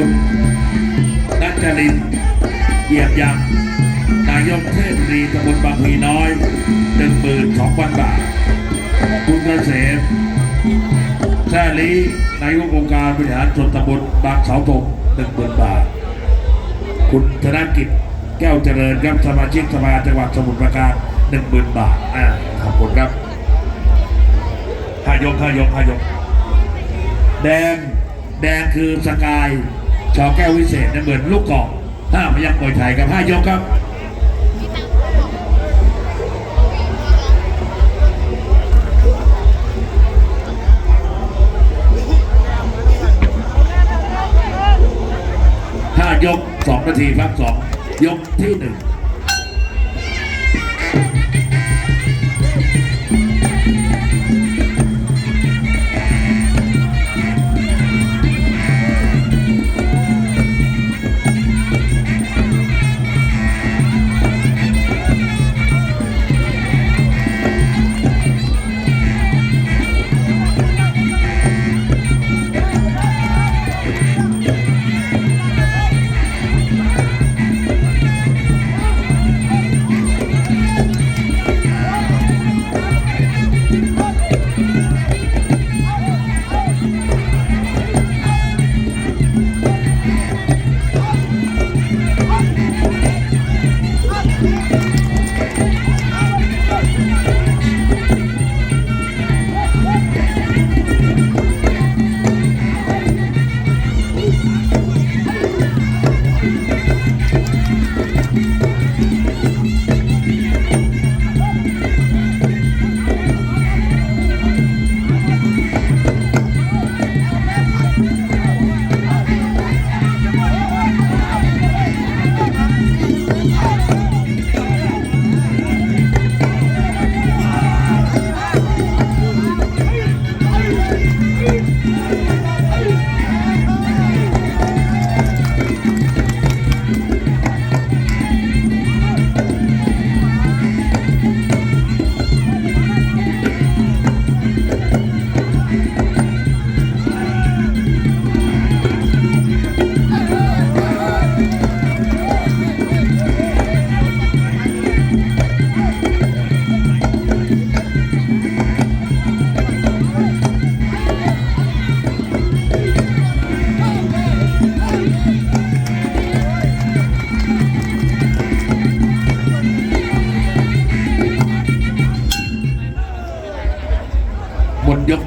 คุณ นัจรินเยียบยังนายกเทศรีตำบลบางพีน้อยหนึ่งหมื่นสองพันบาท คุณเกษมแซ่ลีนายกองค์การบริหารส่วนตำบลบางเสาธงหนึ่งหมื่นบาท คุณธนกิจแก้วเจริญครับสมาชิกสภาจังหวัดสมุทรปราการหนึ่งหมื่นบาทอ่าขอบคุณครับห้ายกห้ายกห้ายก แดง แดงคือสกาย จอแก้ววิเศษนี่ยเหมือนลูกกอกห้าพยักมวยไทยครับห้ายกครับห้ายกสองนาทีครับสองยกที่หนึ่ง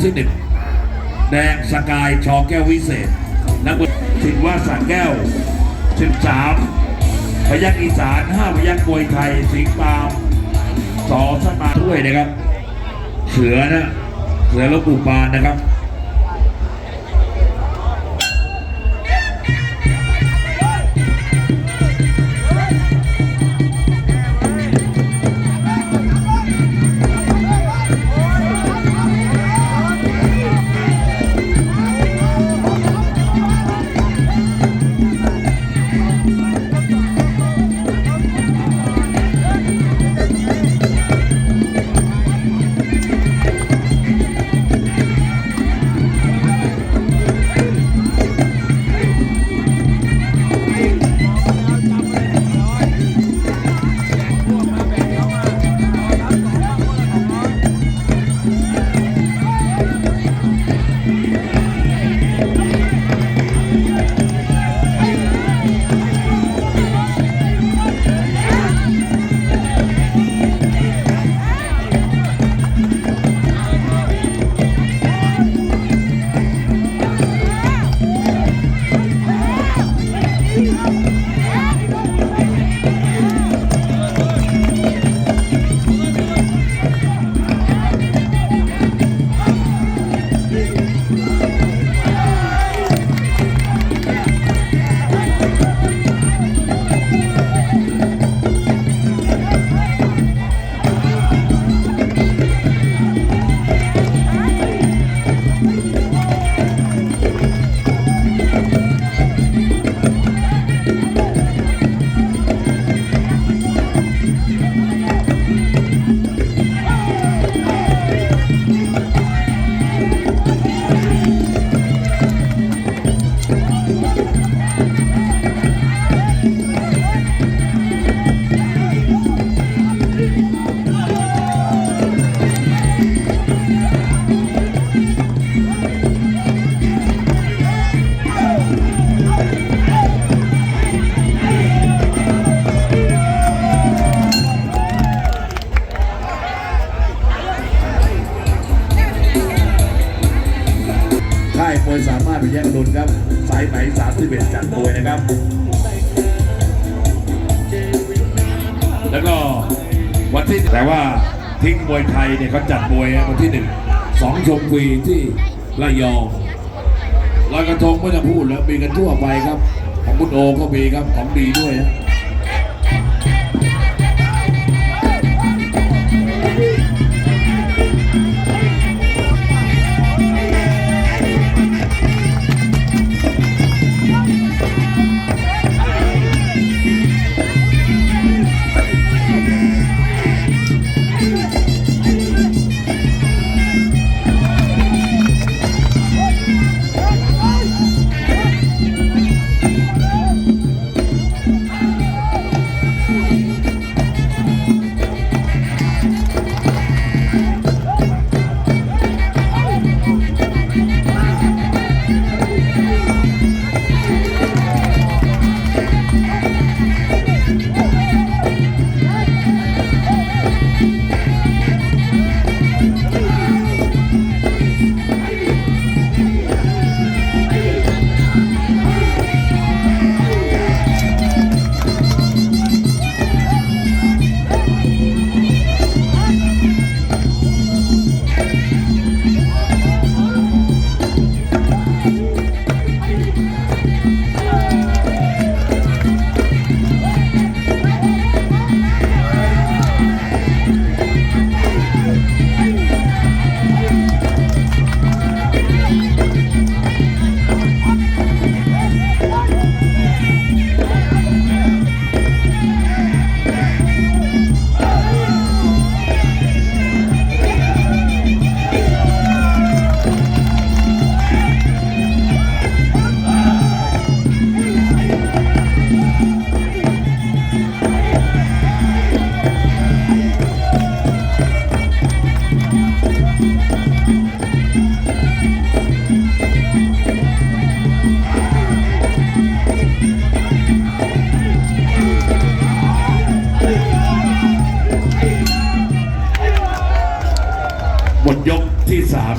ที่หนึ่งแดงสกายชอแก้ววิเศษ นักบุญถินว่าสังแก้วสิบสามพยักอีสานห้าพยักมวยไทย สิงปามสอสมาถ้วยนะครับ เสือนะ เสือลบุปานนะครับ สามารถเป็นยังลุนครับ สายไหมสามสิบเอ็ดจัดมวยนะครับ แล้วก็วันที่แต่ว่าทิ้งมวยไทยเนี่ยเขาจัดมวยวันที่หนึ่งสองชมฟรีที่ระยองลอยกระทงไม่ต้องพูดแล้วมีกันทั่วไปครับ ของคุณโอก็มีครับของดีด้วยฮะ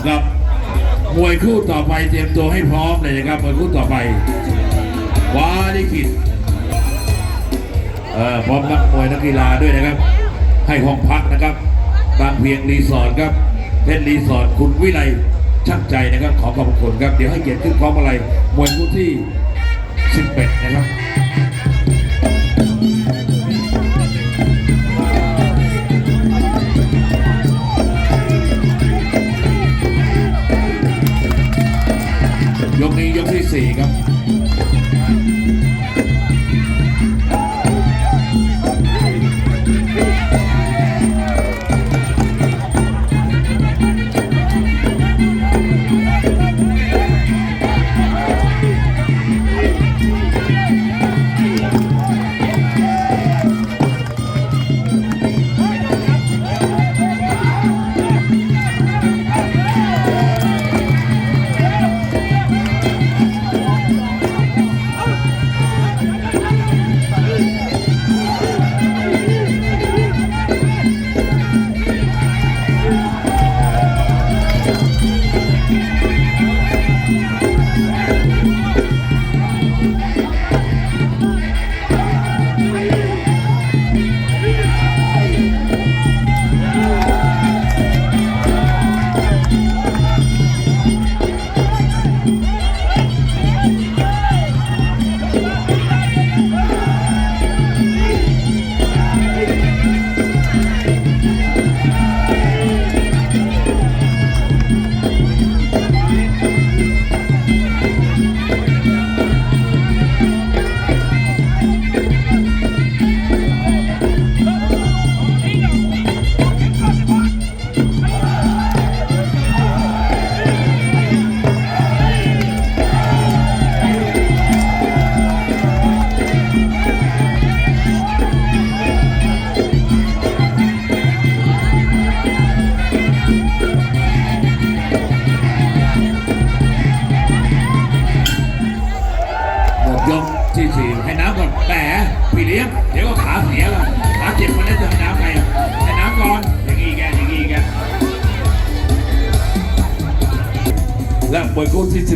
ครับ มวยคู่ต่อไปเตรียมตัวให้พร้อมเลยนะครับมวยคู่ต่อไปวาลิขิตเอ่อพร้อมนักมวยนักกีฬาด้วยนะครับ ให้ห้องพักนะครับบางเพียงรีสอร์ทครับเพชรรีสอร์ทคุณวิไลช่างใจนะครับ ขอขอบคุณครับ เดี๋ยวให้เกียรติขึ้นพร้อมอะไรมวยคู่ที่ 11 นะครับ 对一个。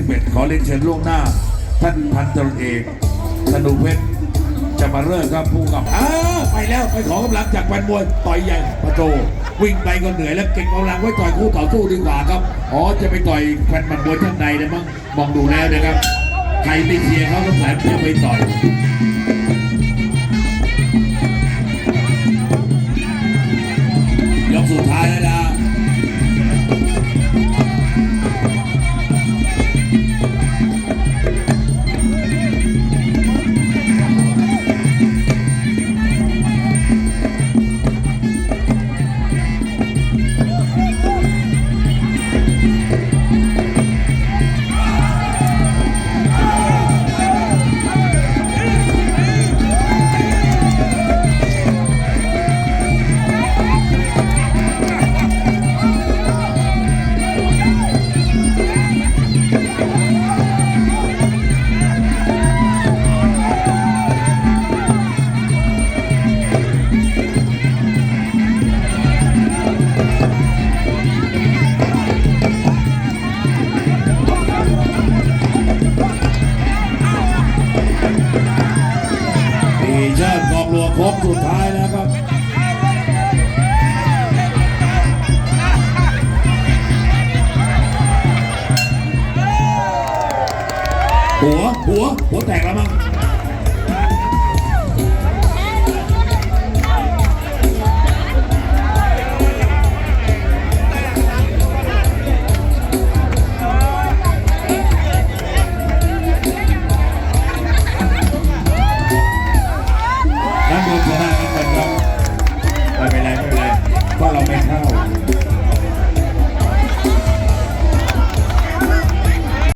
11 ขอเรียนเชิญล่วงหน้า ท่านพันตำรวจเอกธนูเพชรจะมาเริ่มครับผู้กับอ้าวไปแล้วไปขอกำลังจากแฟนมวยต่อยใหญ่ประโจวิ่งไปก็เหนื่อยแล้วเก่งกำลังไว้ต่อยคู่ต่อสู้ดีกว่าครับอ๋อจะไปต่อยแฟนมันมวยท่านใดนะมั้งมองดูแล้วนะครับใครไม่เชียร์เขาก็แสนจะไปต่อย โค้งสุดท้ายแล้วครับ